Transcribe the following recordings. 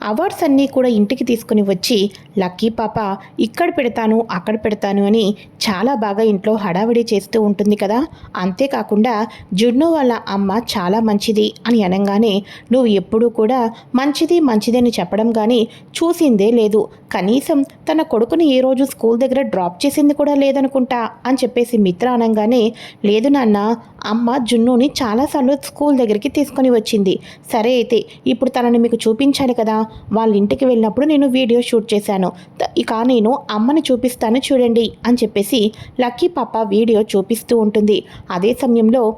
Awards అన్నీ కూడా ఇంటికి తీసుకుని వచ్చి లక్కీ పాప ఇక్కడ పెడతాను అక్కడ పెడతాను అని చాలా బాగా ఇంట్లో హడావిడి చేస్తూ ఉంటుంది కదా. అంతేకాకుండా జున్ను వాళ్ళ అమ్మ చాలా మంచిది అని అనగానే నువ్వు ఎప్పుడూ కూడా మంచిది మంచిది అని చెప్పడం కానీ చూసిందే లేదు. కనీసం తన కొడుకుని ఏ రోజు స్కూల్ దగ్గర డ్రాప్ చేసింది కూడా లేదనుకుంటా అని చెప్పేసి మిత్ర అనగానే లేదు నాన్న అమ్మ జున్నుని చాలాసార్లు స్కూల్ దగ్గరికి తీసుకొని వచ్చింది. సరే అయితే ఇప్పుడు తనని మీకు చూపించాను కదా. వాళ్ళ ఇంటికి వెళ్ళినప్పుడు నేను వీడియో షూట్ చేశాను. ఇక నేను అమ్మని చూపిస్తాను చూడండి అని చెప్పేసి లక్కీ పాప వీడియో చూపిస్తూ ఉంటుంది. అదే సమయంలో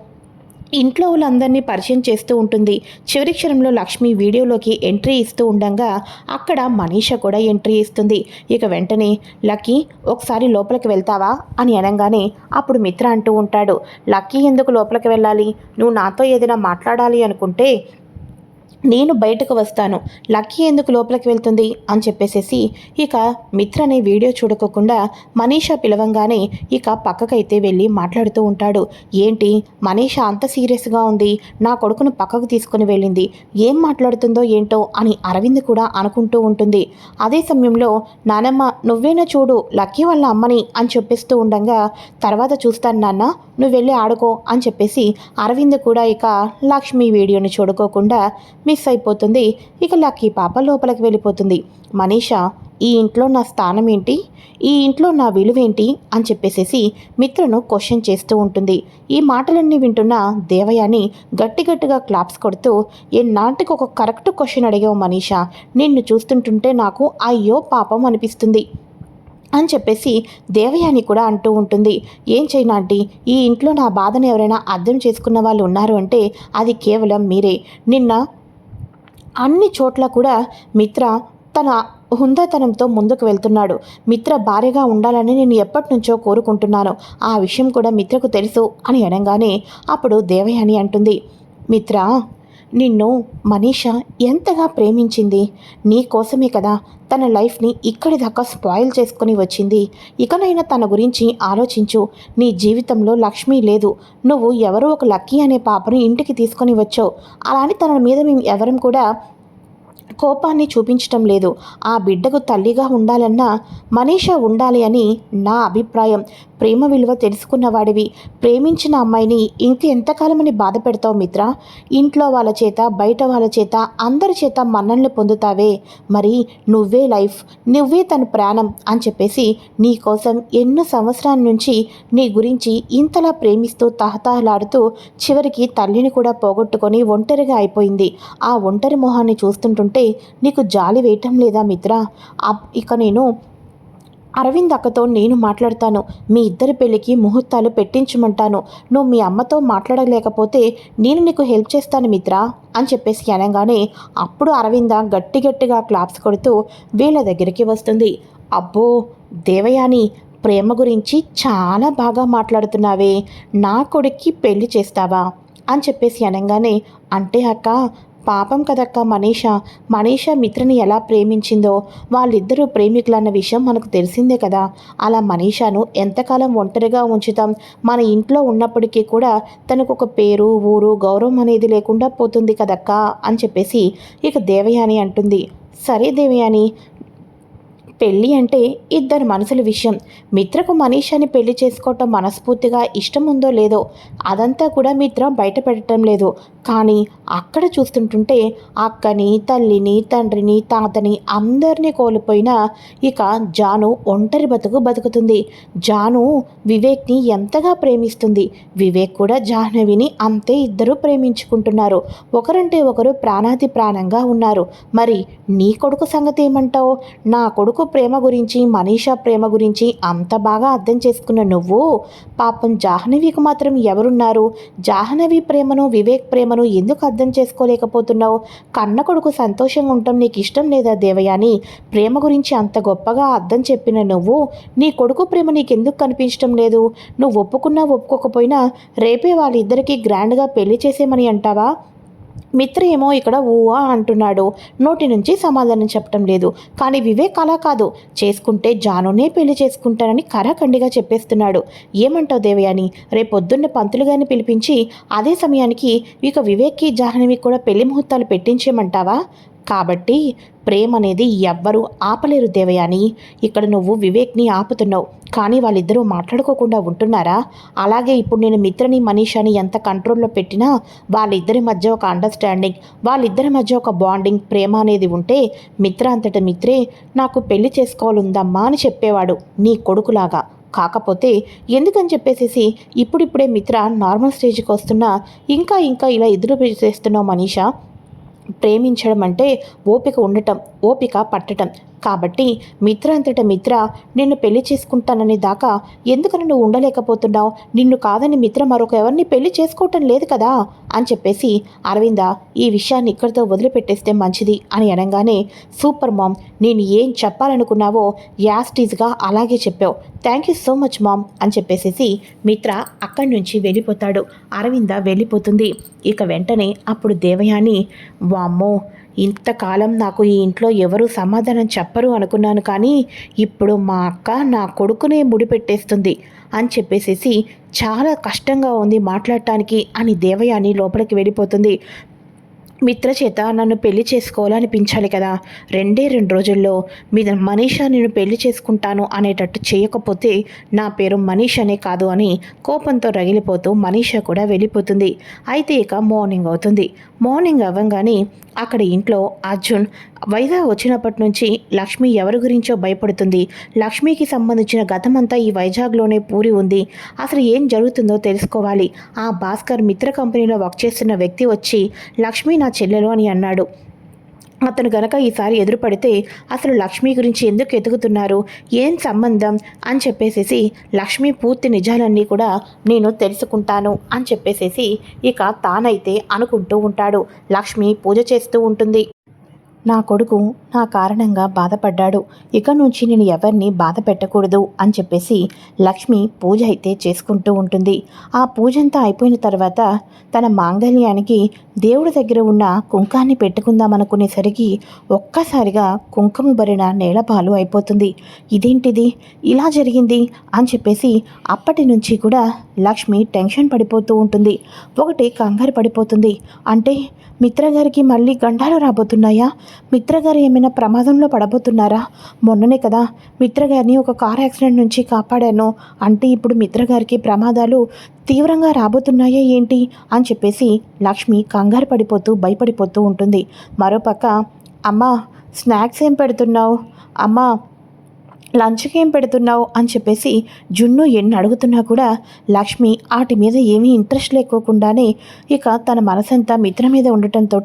ఇంట్లో వాళ్ళందరినీ పరిచయం చేస్తూ ఉంటుంది. చివరి క్షణంలో లక్ష్మి వీడియోలోకి ఎంట్రీ ఇస్తూ ఉండగా అక్కడ మనీష కూడా ఎంట్రీ ఇస్తుంది. ఇక వెంటనే లక్కీ ఒకసారి లోపలికి వెళ్తావా? అని అనగానే అప్పుడు మిత్ర అంటూ ఉంటాడు. లక్కీ ఎందుకు లోపలికి వెళ్ళాలి? నువ్వు నాతో ఏదైనా మాట్లాడాలి అనుకుంటే నేను బయటకు వస్తాను. లక్కీ ఎందుకు లోపలికి వెళ్తుంది? అని చెప్పేసేసి ఇక మిత్రని వీడియో చూడకోకుండా మనీషా పిలవంగానే ఇక పక్కకైతే వెళ్ళి మాట్లాడుతూ ఉంటాడు. ఏంటి? మనీషా అంత సీరియస్గా ఉంది. నా కొడుకును పక్కకు తీసుకుని వెళ్ళింది. ఏం మాట్లాడుతుందో ఏంటో అని అరవింద్ కూడా అనుకుంటూ ఉంటుంది. అదే సమయంలో నానమ్మ నువ్వేనా చూడు లక్కీ వాళ్ళ అమ్మని అని చెప్పేస్తూ ఉండగా తర్వాత చూస్తాను నాన్న నువ్వు వెళ్ళి ఆడుకో అని చెప్పేసి అరవింద్ కూడా ఇక లక్ష్మి వీడియోని చూడుకోకుండా మిస్ అయిపోతుంది. ఇక లక్కీ పాప లోపలికి వెళ్ళిపోతుంది. మనీషా ఈ ఇంట్లో నా స్థానం ఏంటి? ఈ ఇంట్లో నా విలువేంటి? అని చెప్పేసేసి మిత్రను క్వశ్చన్ చేస్తూ ఉంటుంది. ఈ మాటలన్నీ వింటున్న దేవయాని గట్టి గట్టిగా క్లాప్స్ కొడుతూ ఎన్నాటికి ఒక కరెక్ట్ క్వశ్చన్ అడిగావు మనీషా? నిన్ను చూస్తుంటుంటే నాకు అయ్యో పాపం అనిపిస్తుంది అని చెప్పేసి దేవయాని కూడా అంటూ ఉంటుంది. ఏం చేయను ఆంటీ? ఈ ఇంట్లో నా బాధను ఎవరైనా అర్థం చేసుకున్న వాళ్ళు ఉన్నారు అంటే అది కేవలం మీరే. నిన్న అన్ని చోట్ల కూడా మిత్ర తన హుందాతనంతో ముందుకు వెళ్తున్నాడు. మిత్ర భార్యగా ఉండాలని నేను ఎప్పటి నుంచో కోరుకుంటున్నాను. ఆ విషయం కూడా మిత్రకు తెలుసు అని అనగానే అప్పుడు దేవయాని అంటుంది. మిత్ర నిన్ను మనీష ఎంతగా ప్రేమించింది? నీ కోసమే కదా తన లైఫ్ని ఇక్కడి దాకా స్పాయిల్ చేసుకుని వచ్చింది. ఇకనైనా తన గురించి ఆలోచించు. నీ జీవితంలో లక్ష్మి లేదు. నువ్వు ఎవరో ఒక లక్కీ అనే పాపను ఇంటికి తీసుకొని వచ్చావు. అని తన మీద మేము ఎవరం కూడా కోపాన్ని చూపించటం లేదు. ఆ బిడ్డకు తల్లిగా ఉండాలన్నా మనీష ఉండాలి అని నా అభిప్రాయం. ప్రేమ విలువ తెలుసుకున్నవాడివి ప్రేమించిన అమ్మాయిని ఇంక ఎంతకాలమని బాధ పెడతావు మిత్ర? ఇంట్లో వాళ్ళ చేత బయట వాళ్ళ చేత అందరి చేత మన్ననలు పొందుతావే. మరి నువ్వే లైఫ్ నువ్వే తన ప్రాణం అని చెప్పేసి నీ కోసం ఎన్నో సంవత్సరాల నుంచి నీ గురించి ఇంతలా ప్రేమిస్తూ తహతహలాడుతూ చివరికి తల్లిని కూడా పోగొట్టుకొని ఒంటరిగా అయిపోయింది. ఆ ఒంటరి మొహాన్ని చూస్తుంటుంటే నీకు జాలి వేయటం లేదా మిత్ర? అప్- ఇక నేను అరవింద్ అక్కతో నేను మాట్లాడతాను. మీ ఇద్దరి పెళ్ళికి ముహూర్తాలు పెట్టించమంటాను. నువ్వు మీ అమ్మతో మాట్లాడలేకపోతే నేను నీకు హెల్ప్ చేస్తాను మిత్ర అని చెప్పేసి అనగానే అప్పుడు అరవింద గట్టి గట్టిగా క్లాప్స్ కొడుతూ వీళ్ళ దగ్గరికి వస్తుంది. అబ్బో దేవయాని ప్రేమ గురించి చాలా బాగా మాట్లాడుతున్నావే. నా కొడుక్కి పెళ్ళి చేస్తావా? అని చెప్పేసి అనగానే అంటే అక్క పాపం కదక్క మనీష. మనీష మిత్రని ఎలా ప్రేమించిందో వాళ్ళిద్దరూ ప్రేమికులన్న విషయం మనకు తెలిసిందే కదా. అలా మనీషాను ఎంతకాలం ఒంటరిగా ఉంచుతాం? మన ఇంట్లో ఉన్నప్పటికీ కూడా తనకు ఒక పేరు ఊరు గౌరవం అనేది లేకుండా పోతుంది కదక్క అని చెప్పేసి ఇక దేవయాని అంటుంది. సరే దేవయాని పెళ్ళి అంటే ఇద్దరు మనసుల విషయం. మిత్రకు మనీషాని పెళ్ళి చేసుకోవటం మనస్ఫూర్తిగా ఇష్టం ఉందో లేదో అదంతా కూడా మిత్ర బయట పెట్టడం లేదు. కానీ అక్కడ చూస్తుంటుంటే అక్కని తల్లిని తండ్రిని తాతని అందరినీ కోల్పోయిన ఇక జాను ఒంటరి బతుకు బతుకుతుంది. జాను వివేక్ని ఎంతగా ప్రేమిస్తుంది? వివేక్ కూడా జాహ్నవిని అంతే ఇద్దరు ప్రేమించుకుంటున్నారు. ఒకరంటే ఒకరు ప్రాణాది ప్రాణంగా ఉన్నారు. మరి నీ కొడుకు సంగతి ఏమంటావు నా కొడుకు ప్రేమ గురించి మనీషా ప్రేమ గురించి అంత బాగా అర్థం చేసుకున్న నువ్వు పాపం జాహ్నవికి మాత్రం ఎవరున్నారు? జాహ్నవి ప్రేమను వివేక్ ప్రేమను ఎందుకు అర్థం చేసుకోలేకపోతున్నావు? కన్న కొడుకు సంతోషంగా ఉండటం నీకు ఇష్టం లేదా దేవయాని? ప్రేమ గురించి అంత గొప్పగా అర్థం చెప్పిన నువ్వు నీ కొడుకు ప్రేమ నీకెందుకు కనిపించడం లేదు? నువ్వు ఒప్పుకున్నా ఒప్పుకోకపోయినా రేపే వాళ్ళిద్దరికీ గ్రాండ్గా పెళ్ళి చేసేమని అంటావా? మిత్ర ఏమో ఇక్కడ ఊవా అంటున్నాడు. నోటి నుంచి సమాధానం చెప్పటం లేదు. కానీ వివేక్ అలా కాదు. చేసుకుంటే జానునే పెళ్ళి చేసుకుంటానని కరాఖండిగా చెప్పేస్తున్నాడు. ఏమంటావు దేవయాని? రేపొద్దున్న పంతులు గారిని పిలిపించి అదే సమయానికి ఇక వివేక్కి జాహ్నవి కూడా పెళ్ళి ముహూర్తాలు పెట్టించేయమంటావా? కాబట్టి ప్రేమ అనేది ఎవ్వరూ ఆపలేరు దేవయాని. ఇక్కడ నువ్వు వివేక్ని ఆపుతున్నావు. కానీ వాళ్ళిద్దరూ మాట్లాడుకోకుండా ఉంటున్నారా? అలాగే ఇప్పుడు నేను మిత్రని మనీషాని ఎంత కంట్రోల్లో పెట్టినా వాళ్ళిద్దరి మధ్య ఒక అండర్స్టాండింగ్ వాళ్ళిద్దరి మధ్య ఒక బాండింగ్ ప్రేమ అనేది ఉంటే మిత్ర అంతట మిత్రే నాకు పెళ్ళి చేసుకోవాలుందమ్మా అని చెప్పేవాడు నీ కొడుకులాగా. కాకపోతే ఎందుకని చెప్పేసేసి ఇప్పుడిప్పుడే మిత్ర నార్మల్ స్టేజ్కి వస్తున్నా ఇంకా ఇంకా ఇలా ఎదురు చేస్తున్నావు మనీషా? ప్రేమించడం అంటే ఓపిక ఉండటం ఓపిక పట్టటం. కాబట్టి మిత్ర అంతట మిత్ర నిన్ను పెళ్ళి చేసుకుంటానని దాకా ఎందుకని నువ్వు ఉండలేకపోతున్నావు? నిన్ను కాదని మిత్ర మరొక ఎవరిని పెళ్ళి చేసుకోవటం లేదు కదా? అని చెప్పేసి అరవింద ఈ విషయాన్ని ఇక్కడితో వదిలిపెట్టేస్తే మంచిది అని అనగానే సూపర్ మామ్ నేను ఏం చెప్పాలనుకున్నావో యాస్టీజ్గా అలాగే చెప్పావు. Thank you so much mom అని చెప్పేసేసి మిత్ర అక్కడి నుంచి వెళ్ళిపోతాడు. అరవింద వెళ్ళిపోతుంది. ఇక వెంటనే అప్పుడు దేవయాని వామ్మో ఇంతకాలం నాకు ఈ ఇంట్లో ఎవరు సమాధానం చెప్పరు అనుకున్నాను కానీ ఇప్పుడు మా అక్క నా కొడుకునే ముడిపెట్టేస్తుంది అని చెప్పేసేసి చాలా కష్టంగా ఉంది మాట్లాడటానికి అని దేవయాని లోపలికి వెళ్ళిపోతుంది. మిత్ర చేత నన్ను పెళ్ళి చేసుకోవాలనిపించాలి కదా. రెండే రెండు రోజుల్లో మీ మనీషా నేను పెళ్ళి చేసుకుంటాను అనేటట్టు చేయకపోతే నా పేరు మనీష్ అనే కాదు అని కోపంతో రగిలిపోతూ మనీషా కూడా వెళ్ళిపోతుంది. అయితే ఇక మార్నింగ్ అవుతుంది. మార్నింగ్ అవ్వగానే అక్కడ ఇంట్లో అర్జున్ వైజాగ్ వచ్చినప్పటి నుంచి లక్ష్మి ఎవరి గురించో భయపడుతుంది. లక్ష్మికి సంబంధించిన గతమంతా ఈ వైజాగ్లోనే పూరి ఉంది. అసలు ఏం జరుగుతుందో తెలుసుకోవాలి. ఆ భాస్కర్ మిత్ర కంపెనీలో వర్క్ చేస్తున్న వ్యక్తి వచ్చి లక్ష్మి నా చెల్లెలు అని అన్నాడు. అతను గనక ఈసారి ఎదురుపడితే అసలు లక్ష్మి గురించి ఎందుకు ఎదుగుతున్నారు? ఏం సంబంధం? అని చెప్పేసేసి లక్ష్మి పూర్తి నిజాలన్నీ కూడా నేను తెలుసుకుంటాను అని చెప్పేసేసి ఇక తానైతే అనుకుంటూ ఉంటాడు. లక్ష్మి పూజ చేస్తూ ఉంటుంది. నా కొడుకు నా కారణంగా బాధపడ్డాడు. ఇక నుంచి నేను ఎవరిని బాధ పెట్టకూడదు అని చెప్పేసి లక్ష్మి పూజ అయితే చేసుకుంటూ ఉంటుంది. ఆ పూజ అంతా అయిపోయిన తర్వాత తన మాంగళ్యానికి దేవుడి దగ్గర ఉన్న కుంకాన్ని పెట్టుకుందామనుకునేసరికి ఒక్కసారిగా కుంకుమ భరిన నేలపాలు అయిపోతుంది. ఇదేంటిది? ఇలా జరిగింది అని చెప్పేసి అప్పటి నుంచి కూడా లక్ష్మి టెన్షన్ పడిపోతూ ఉంటుంది. ఒకటి కంగారు పడిపోతుంది. అంటే మిత్రగారికి మళ్ళీ గండాలు రాబోతున్నాయా? మిత్రగారు ఏమైనా ప్రమాదంలో పడబోతున్నారా? మొన్ననే కదా మిత్రగారిని ఒక కార్ యాక్సిడెంట్ నుంచి కాపాడాను. అంటే ఇప్పుడు మిత్రగారికి ప్రమాదాలు తీవ్రంగా రాబోతున్నాయా ఏంటి? అని చెప్పేసి లక్ష్మి కంగారు పడిపోతూ భయపడిపోతూ ఉంటుంది. మరోపక్క అమ్మ స్నాక్స్ ఏం పెడుతున్నావు? అమ్మ లంచ్కి ఏం పెడుతున్నావు? అని చెప్పేసి జున్ను ఎన్ని అడుగుతున్నా కూడా లక్ష్మి వాటి మీద ఏమీ ఇంట్రెస్ట్ లేకోకుండానే ఇక తన మనసంతా మిత్ర మీద ఉండటంతో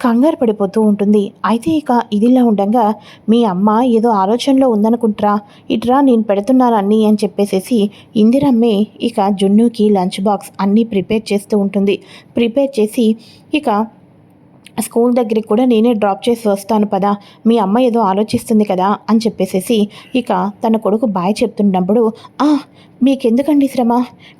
కంగారు పడిపోతూ ఉంటుంది. అయితే ఇక ఇదిలా ఉండగా మీ అమ్మ ఏదో ఆలోచనలో ఉందనుకుంటారా ఇట్రా నేను పెడుతున్నానన్నీ అని చెప్పేసేసి ఇందిరమ్మే ఇక జున్నుకి లంచ్ బాక్స్ అన్నీ ప్రిపేర్ చేస్తూ ఉంటుంది. ప్రిపేర్ చేసి ఇక స్కూల్ దగ్గరికి కూడా నేనే డ్రాప్ చేసి వస్తాను పదా మీ అమ్మ ఏదో ఆలోచిస్తుంది కదా అని చెప్పేసేసి ఇక తన కొడుకు బాయ్ చెప్తున్నప్పుడు ఆ మీకెందుకండి శ్రమ?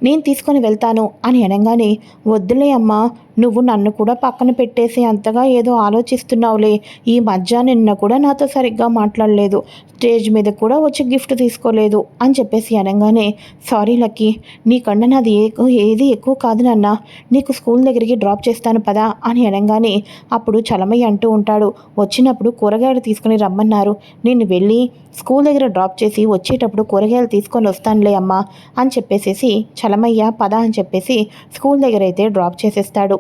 నేను తీసుకొని వెళ్తాను అని అనగానే వద్దులే అమ్మా నువ్వు నన్ను కూడా పక్కన పెట్టేసి అంతగా ఏదో ఆలోచిస్తున్నావులే. ఈ మధ్య నిన్న కూడా నాతో సరిగ్గా మాట్లాడలేదు. స్టేజ్ మీద కూడా వచ్చి గిఫ్ట్ తీసుకోలేదు అని చెప్పేసి అనగానే సారీ లక్కీ నీకన్నా నాది ఏది ఎక్కువ కాదు నాన్న. నీకు స్కూల్ దగ్గరికి డ్రాప్ చేస్తాను పదా అని అనగానే అప్పుడు చలమయ్య అంటూ ఉంటాడు. వచ్చినప్పుడు కూరగాయలు తీసుకుని రమ్మన్నారు. నేను వెళ్ళి స్కూల్ దగ్గర డ్రాప్ చేసి వచ్చేటప్పుడు కూరగాయలు తీసుకొని వస్తానులే అమ్మా అని చెప్పేసేసి చలమయ్య పద అని చెప్పేసి స్కూల్ దగ్గర అయితే డ్రాప్ చేసేస్తాడు.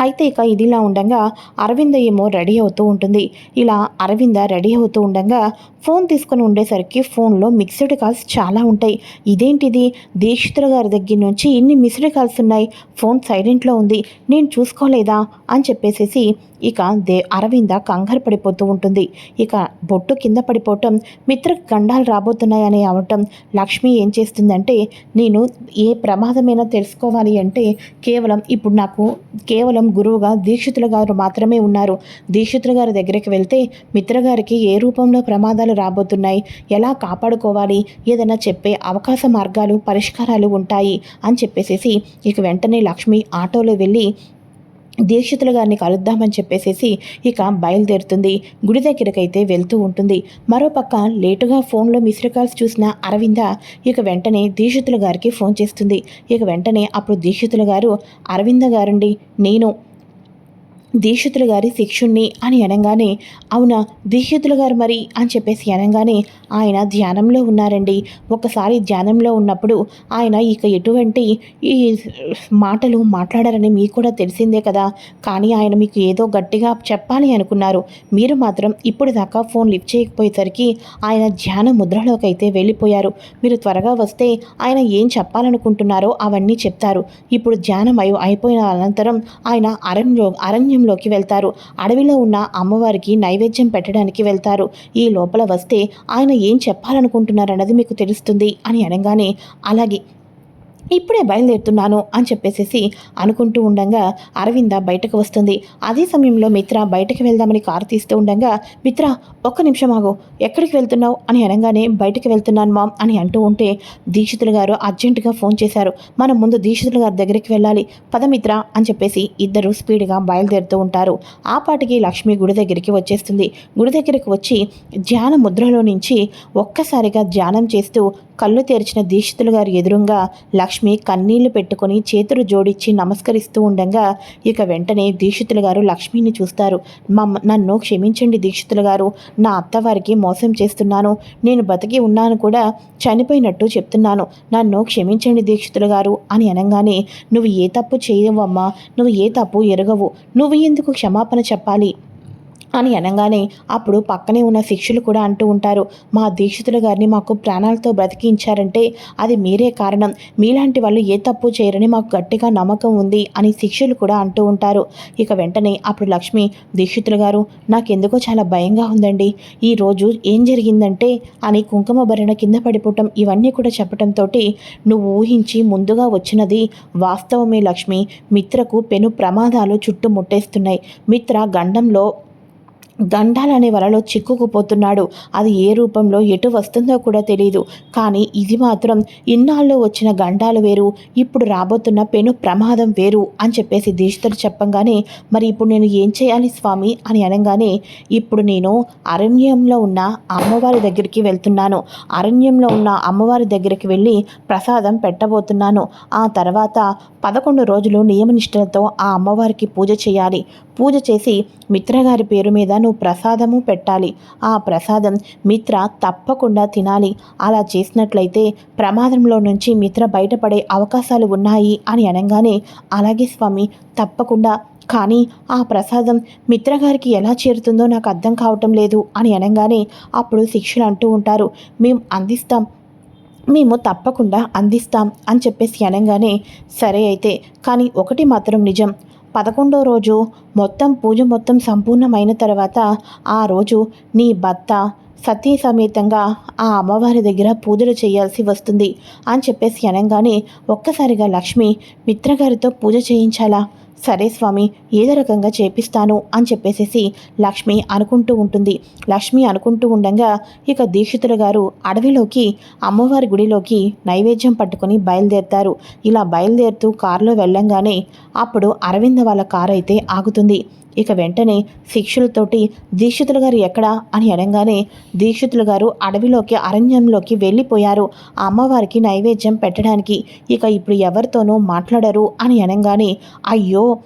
అయితే ఇక ఇదిలా ఉండగా అరవింద ఏమో రెడీ అవుతూ ఉంటుంది. ఇలా అరవింద రెడీ అవుతూ ఉండగా ఫోన్ తీసుకొని ఉండేసరికి ఫోన్లో మిక్స్డ్ కాల్స్ చాలా ఉంటాయి. ఇదేంటిది? దీక్షితుల గారి దగ్గర నుంచి ఇన్ని మిస్డ్ కాల్స్ ఉన్నాయి. ఫోన్ సైలెంట్లో ఉంది. నేను చూసుకోలేదా? అని చెప్పేసేసి ఇక దే అరవింద కంగారు పడిపోతూ ఉంటుంది. ఇక బొట్టు కింద పడిపోవటం మిత్ర గండాలు రాబోతున్నాయని అవటం లక్ష్మి ఏం చేస్తుందంటే నేను ఏ ప్రమాదమైనా తెలుసుకోవాలి అంటే కేవలం ఇప్పుడు నాకు కేవలం గురువుగా దీక్షితుల గారు మాత్రమే ఉన్నారు. దీక్షితుల గారి దగ్గరికి వెళ్తే మిత్రగారికి ఏ రూపంలో ప్రమాదాలు రాబోతున్నాయి ఎలా కాపాడుకోవాలి ఏదైనా చెప్పే అవకాశ మార్గాలు పరిష్కారాలు ఉంటాయి అని చెప్పేసేసి ఇక వెంటనే లక్ష్మి ఆటోలో వెళ్ళి దీక్షితులు గారిని కలుద్దామని చెప్పేసేసి ఇక బయలుదేరుతుంది. గుడి దగ్గరకైతే వెళ్తూ ఉంటుంది. మరోపక్క లేటుగా ఫోన్లో మిస్డ్ కాల్స్ చూసిన అరవింద ఇక వెంటనే దీక్షితులు గారికి ఫోన్ చేస్తుంది. ఇక వెంటనే అప్పుడు దీక్షితులు గారు అరవింద గారండి నేను దీక్షితులు గారి శిక్షుణ్ణి అని అనగానే అవునా దీక్షితులు గారు మరి అని చెప్పేసి అనగానే ఆయన ధ్యానంలో ఉన్నారండి. ఒకసారి ధ్యానంలో ఉన్నప్పుడు ఆయన ఇక ఎటువంటి ఈ మాటలు మాట్లాడారని మీకు కూడా తెలిసిందే కదా. కానీ ఆయన మీకు ఏదో గట్టిగా చెప్పాలి అనుకున్నారు. మీరు మాత్రం ఇప్పుడు దాకా ఫోన్ లిఫ్ట్ చేయకపోయేసరికి ఆయన ధ్యాన ముద్రలోకి అయితే వెళ్ళిపోయారు. మీరు త్వరగా వస్తే ఆయన ఏం చెప్పాలనుకుంటున్నారో అవన్నీ చెప్తారు. ఇప్పుడు ధ్యానం అయిపోయిన అనంతరం ఆయన అరణ్యం ఆలయంలోకి వెళ్తారు. అడవిలో ఉన్న అమ్మవారికి నైవేద్యం పెట్టడానికి వెళ్తారు. ఈ లోపల వస్తే ఆయన ఏం చెప్పాలనుకుంటున్నారన్నది మీకు తెలుస్తుంది అని అనగానే అలాగే ఇప్పుడే బయలుదేరుతున్నాను అని చెప్పేసేసి అనుకుంటూ ఉండగా అరవింద బయటకు వస్తుంది. అదే సమయంలో మిత్ర బయటకు వెళ్దామని కారు తీస్తూ ఉండగా మిత్ర ఒక్క నిమిషం ఆగు. ఎక్కడికి వెళ్తున్నావు? అని అనగానే బయటకు వెళ్తున్నాను మామ్ అని అంటూ ఉంటే దీక్షితులు గారు అర్జెంటుగా ఫోన్ చేశారు. మనం ముందు దీక్షితులు గారి దగ్గరికి వెళ్ళాలి. పదమిత్ర అని చెప్పేసి ఇద్దరు స్పీడ్గా బయలుదేరుతూ ఉంటారు. ఆ పాటికి లక్ష్మి గుడి దగ్గరికి వచ్చేస్తుంది. గుడి దగ్గరికి వచ్చి ధ్యాన ముద్రలో నుంచి ఒక్కసారిగా ధ్యానం చేస్తూ కళ్ళు తెరిచిన దీక్షితులు గారి ఎదురుగా లక్ష్మి కన్నీళ్ళు పెట్టుకుని చేతులు జోడించి నమస్కరిస్తూ ఉండగా ఇక వెంటనే దీక్షితులు గారు లక్ష్మిని చూస్తారు. మమ్మ నన్ను క్షమించండి దీక్షితులు గారు. నా అత్తవారికి మోసం చేస్తున్నాను. నేను బతికి ఉన్నాను కూడా చనిపోయినట్టు చెప్తున్నాను. నన్ను క్షమించండి దీక్షితులు గారు అని అనగానే నువ్వు ఏ తప్పు చేయవమ్మా. నువ్వు ఏ తప్పు ఎరగవు. నువ్వు ఎందుకు క్షమాపణ చెప్పాలి? అని అనగానే అప్పుడు పక్కనే ఉన్న శిష్యులు కూడా అంటూ ఉంటారు. మా దీక్షితుల గారిని మాకు ప్రాణాలతో బ్రతికించారంటే అది మీరే కారణం. మీలాంటి వాళ్ళు ఏ తప్పు చేయరని మాకు గట్టిగా నమ్మకం ఉంది అని శిష్యులు కూడా అంటూ ఉంటారు. ఇక వెంటనే అప్పుడు లక్ష్మి దీక్షితులు గారు నాకెందుకో చాలా భయంగా ఉందండి. ఈరోజు ఏం జరిగిందంటే అని కుంకుమ భరణ కింద పడిపోవటం ఇవన్నీ కూడా చెప్పటంతో నువ్వు ఊహించి ముందుగా వచ్చినది వాస్తవమే లక్ష్మి. మిత్రకు పెను ప్రమాదాలు చుట్టుముట్టేస్తున్నాయి. మిత్ర గండంలో గండాలనే వలలో చిక్కుకుపోతున్నాడు. అది ఏ రూపంలో ఎటు వస్తుందో కూడా తెలియదు కానీ ఇది మాత్రం ఇన్నాళ్ళు వచ్చిన గండాలు వేరు ఇప్పుడు రాబోతున్న పెను ప్రమాదం వేరు అని చెప్పేసి దీక్షితుడు చెప్పంగానే మరి ఇప్పుడు నేను ఏం చేయాలి స్వామి అని అనగానే ఇప్పుడు నేను అరణ్యంలో ఉన్న అమ్మవారి దగ్గరికి వెళ్తున్నాను. అరణ్యంలో ఉన్న అమ్మవారి దగ్గరికి వెళ్ళి ప్రసాదం పెట్టబోతున్నాను. ఆ తర్వాత పదకొండు రోజులు నియమనిష్టలతో ఆ అమ్మవారికి పూజ చేయాలి. పూజ చేసి మిత్రగారి పేరు మీద నువ్వు ప్రసాదము పెట్టాలి. ఆ ప్రసాదం మిత్ర తప్పకుండా తినాలి. అలా చేసినట్లయితే ప్రమాదంలో నుంచి మిత్ర బయటపడే అవకాశాలు ఉన్నాయి అని అనగానే అలాగే స్వామి తప్పకుండా. కానీ ఆ ప్రసాదం మిత్రగారికి ఎలా చేరుతుందో నాకు అర్థం కావటం లేదు అని అనగానే అప్పుడు శిక్షలు అంటూ ఉంటారు మేము అందిస్తాం. మేము తప్పకుండా అందిస్తాం అని చెప్పేసి అనగానే సరే అయితే. కానీ ఒకటి మాత్రం నిజం. పదకొండో రోజు మొత్తం పూజ మొత్తం సంపూర్ణమైన తర్వాత ఆ రోజు నీ భర్త సతీ సమేతంగా ఆ అమ్మవారి దగ్గర పూజలు చేయాల్సి వస్తుంది అని చెప్పేసి అనగానే ఒక్కసారిగా లక్ష్మి మిత్రగారితో పూజ చేయించాలా? సరే స్వామి ఏదో రకంగా చేపిస్తాను అని చెప్పేసేసి లక్ష్మి అనుకుంటూ ఉంటుంది. లక్ష్మి అనుకుంటూ ఉండగా ఇక దీక్షితుల గారు అడవిలోకి అమ్మవారి గుడిలోకి నైవేద్యం పట్టుకుని బయలుదేరుతారు. ఇలా బయలుదేరుతూ కారులో వెళ్ళంగానే అప్పుడు అరవింద వాళ్ళ కారు అయితే ఆగుతుంది. ఇక వెంటనే శిక్షులతోటి దీక్షితులు గారు ఎక్కడా అని అనగానే దీక్షితులు గారు అడవిలోకి అరణ్యంలోకి వెళ్ళిపోయారు. ఆ అమ్మవారికి నైవేద్యం పెట్టడానికి ఇక ఇప్పుడు ఎవరితోనూ మాట్లాడరు అని అనగానే అయ్యో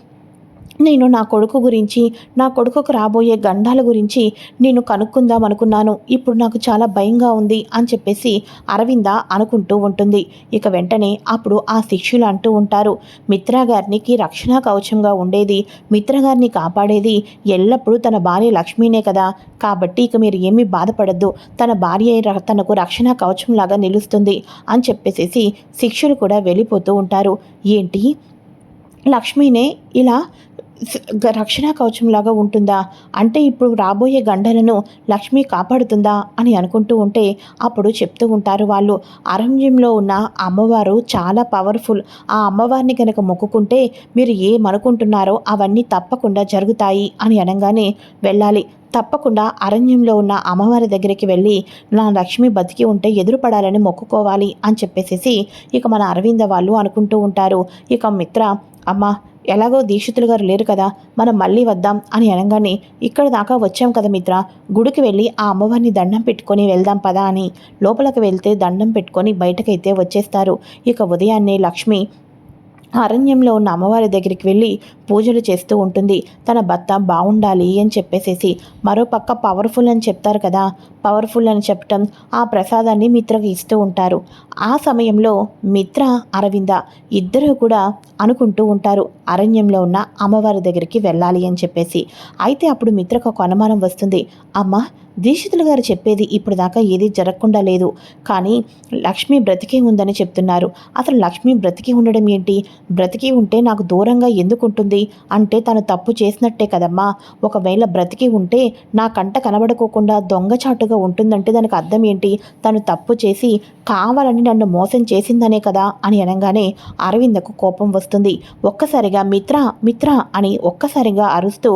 నేను నా కొడుకు గురించి నా కొడుకుకు రాబోయే గండాల గురించి నేను కనుక్కుందాం అనుకున్నాను. ఇప్పుడు నాకు చాలా భయంగా ఉంది అని చెప్పేసి అరవింద అనుకుంటూ ఉంటుంది. ఇక వెంటనే అప్పుడు ఆ శిష్యులు అంటూ ఉంటారు మిత్రా గారికి రక్షణ కవచంగా ఉండేది మిత్రగారిని కాపాడేది ఎల్లప్పుడూ తన భార్య లక్ష్మీనే కదా. కాబట్టి ఇక మీరు ఏమీ బాధపడద్దు తన భార్య తనకు రక్షణ కవచంలాగా నిలుస్తుంది అని చెప్పేసేసి శిష్యులు కూడా వెళ్ళిపోతూ ఉంటారు. ఏంటి? లక్ష్మీనే ఇలా రక్షణ కవచంలాగా ఉంటుందా? అంటే ఇప్పుడు రాబోయే గండలను లక్ష్మి కాపాడుతుందా అని అనుకుంటూ ఉంటే అప్పుడు చెప్తూ ఉంటారు వాళ్ళు. అరణ్యంలో ఉన్న అమ్మవారు చాలా పవర్ఫుల్. ఆ అమ్మవారిని కనుక మొక్కుకుంటే మీరు ఏమనుకుంటున్నారో అవన్నీ తప్పకుండా జరుగుతాయి అని అనగానే వెళ్ళాలి. తప్పకుండా అరణ్యంలో ఉన్న అమ్మవారి దగ్గరికి వెళ్ళి నా లక్ష్మి బతికి ఉంటే ఎదురుపడాలని మొక్కుకోవాలి అని చెప్పేసేసి ఇక మన అరవింద వాళ్ళు అనుకుంటూ ఉంటారు. ఇక మిత్ర అమ్మ ఎలాగో దీక్షితులు గారు లేరు కదా మనం మళ్ళీ వద్దాం అని అనగానే ఇక్కడ దాకా వచ్చాం కదా మిత్ర గుడికి వెళ్ళి ఆ అమ్మవారిని దండం పెట్టుకొని వెళ్దాం పదా అని. లోపలికి వెళ్తే దండం పెట్టుకొని బయటకైతే వచ్చేస్తారు. ఇక ఉదయాన్నే లక్ష్మి అరణ్యంలో ఉన్న అమ్మవారి దగ్గరికి వెళ్ళి పూజలు చేస్తూ ఉంటుంది. తన భర్త బాగుండాలి అని చెప్పేసేసి మరోపక్క పవర్ఫుల్ అని చెప్తారు కదా. పవర్ఫుల్ అని చెప్పటం ఆ ప్రసాదాన్ని మిత్రకి ఇస్తూ ఉంటారు. ఆ సమయంలో మిత్ర అరవింద ఇద్దరు కూడా అనుకుంటూ ఉంటారు అరణ్యంలో ఉన్న అమ్మవారి దగ్గరికి వెళ్ళాలి అని చెప్పేసి. అయితే అప్పుడు మిత్రకు ఒక అనుమానం వస్తుంది. అమ్మ దీక్షితులు గారు చెప్పేది ఇప్పుడు దాకా ఏదీ జరగకుండా లేదు. కానీ లక్ష్మి బ్రతికి ఉందని చెప్తున్నారు. అసలు లక్ష్మి బ్రతికి ఉండడం ఏంటి? బ్రతికి ఉంటే నాకు దూరంగా ఎందుకు ఉంటుంది? అంటే తను తప్పు చేసినట్టే కదమ్మా. ఒకవేళ బ్రతికి ఉంటే నా కంట కనబడుకోకుండా దొంగచాటుగా ఉంటుందంటే దానికి అర్థం ఏంటి? తను తప్పు చేసి కావాలని నన్ను మోసం చేసిందనే కదా అని అనగానే అరవిందకు కోపం వస్తుంది. ఒక్కసారిగా మిత్ర మిత్ర అని ఒక్కసారిగా అరుస్తూ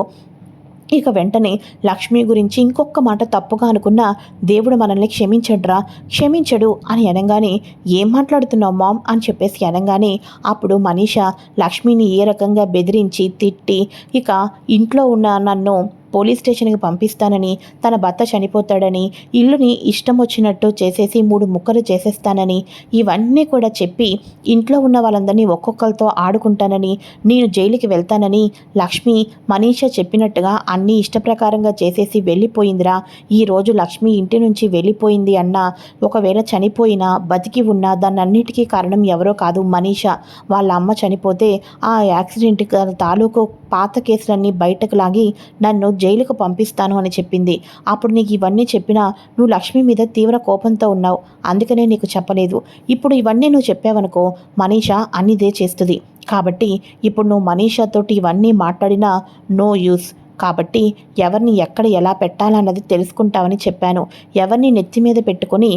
ఇక వెంటనే లక్ష్మి గురించి ఇంకొక మాట తప్పుగా అనుకున్న దేవుడు మనల్ని క్షమించడ్రా క్షమించడు అని అనగానే ఏం మాట్లాడుతున్నావు మామ్? అని చెప్పేసి అనగానే అప్పుడు మనీష లక్ష్మిని ఏ రకంగా బెదిరించి తిట్టి ఇక ఇంట్లో ఉన్న నన్ను పోలీస్ స్టేషన్కి పంపిస్తానని తన భర్త చనిపోతాడని ఇల్లుని ఇష్టం వచ్చినట్టు చేసేసి మూడు ముక్కలు చేసేస్తానని ఇవన్నీ కూడా చెప్పి ఇంట్లో ఉన్న వాళ్ళందరినీ ఒక్కొక్కరితో ఆడుకుంటానని నేను జైలుకి వెళ్తానని లక్ష్మి మనీష చెప్పినట్టుగా అన్నీ ఇష్టప్రకారంగా చేసేసి వెళ్ళిపోయిందిరా. ఈరోజు లక్ష్మి ఇంటి నుంచి వెళ్ళిపోయింది అన్నా ఒకవేళ చనిపోయినా బతికి ఉన్నా దాన్నన్నిటికీ కారణం ఎవరో కాదు మనీష. వాళ్ళ అమ్మ చనిపోతే ఆ యాక్సిడెంట్ తాలూకు పాత కేసులన్నీ బయటకు లాగి నన్ను జైలుకు పంపిస్తాను అని చెప్పింది. అప్పుడు నీకు ఇవన్నీ చెప్పినా నువ్వు లక్ష్మి మీద తీవ్ర కోపంతో ఉన్నావు. అందుకనే నీకు చెప్పలేదు. ఇప్పుడు ఇవన్నీ నువ్వు చెప్పావనుకో మనీషా అన్నిదే చేస్తుంది. కాబట్టి ఇప్పుడు నువ్వు మనీషాతోటి ఇవన్నీ మాట్లాడినా నో యూస్. కాబట్టి ఎవరిని ఎక్కడ ఎలా పెట్టాలన్నది తెలుసుకుంటావని చెప్పాను. ఎవరిని నెత్తి మీద పెట్టుకొని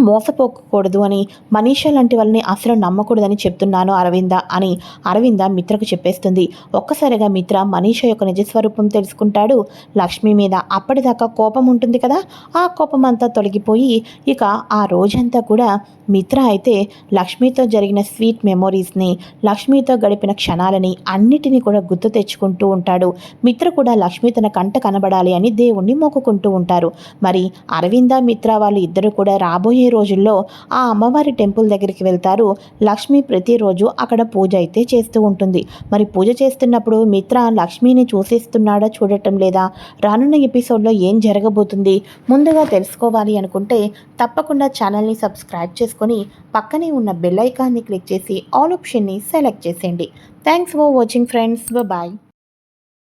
మోసపోకూడదు అని మనీష లాంటి వాళ్ళని అసలు నమ్మకూడదని చెప్తున్నాను అరవింద అని అరవింద మిత్రకు చెప్పేస్తుంది. ఒక్కసారిగా మిత్ర మనీష యొక్క నిజస్వరూపం తెలుసుకుంటాడు. లక్ష్మి మీద అప్పటిదాకా కోపం ఉంటుంది కదా? ఆ కోపం అంతా తొలగిపోయి ఇక ఆ రోజంతా కూడా మిత్ర అయితే లక్ష్మితో జరిగిన స్వీట్ మెమొరీస్ని లక్ష్మితో గడిపిన క్షణాలని అన్నిటినీ కూడా గుర్తు తెచ్చుకుంటూ ఉంటాడు. మిత్ర కూడా లక్ష్మి తన కంట కనబడాలి అని దేవుణ్ణి మొక్కుకుంటూ ఉంటారు. మరి అరవింద మిత్ర వాళ్ళు ఇద్దరు కూడా రాబోయే రోజుల్లో ఆ అమ్మవారి టెంపుల్ దగ్గరికి వెళ్తారు. లక్ష్మి ప్రతిరోజు అక్కడ పూజ అయితే చేస్తూ ఉంటుంది. మరి పూజ చేస్తున్నప్పుడు మిత్ర లక్ష్మిని చూసేస్తున్నాడా చూడటం లేదా? రానున్న ఎపిసోడ్లో ఏం జరగబోతుంది? ముందుగా తెలుసుకోవాలి అనుకుంటే తప్పకుండా ఛానల్ని సబ్స్క్రైబ్ చేసుకొని పక్కనే ఉన్న బెల్ ఐకాన్ని క్లిక్ చేసి ఆల్ ఆప్షన్ని సెలెక్ట్ చేసేయండి. Thanks for watching friends. Bye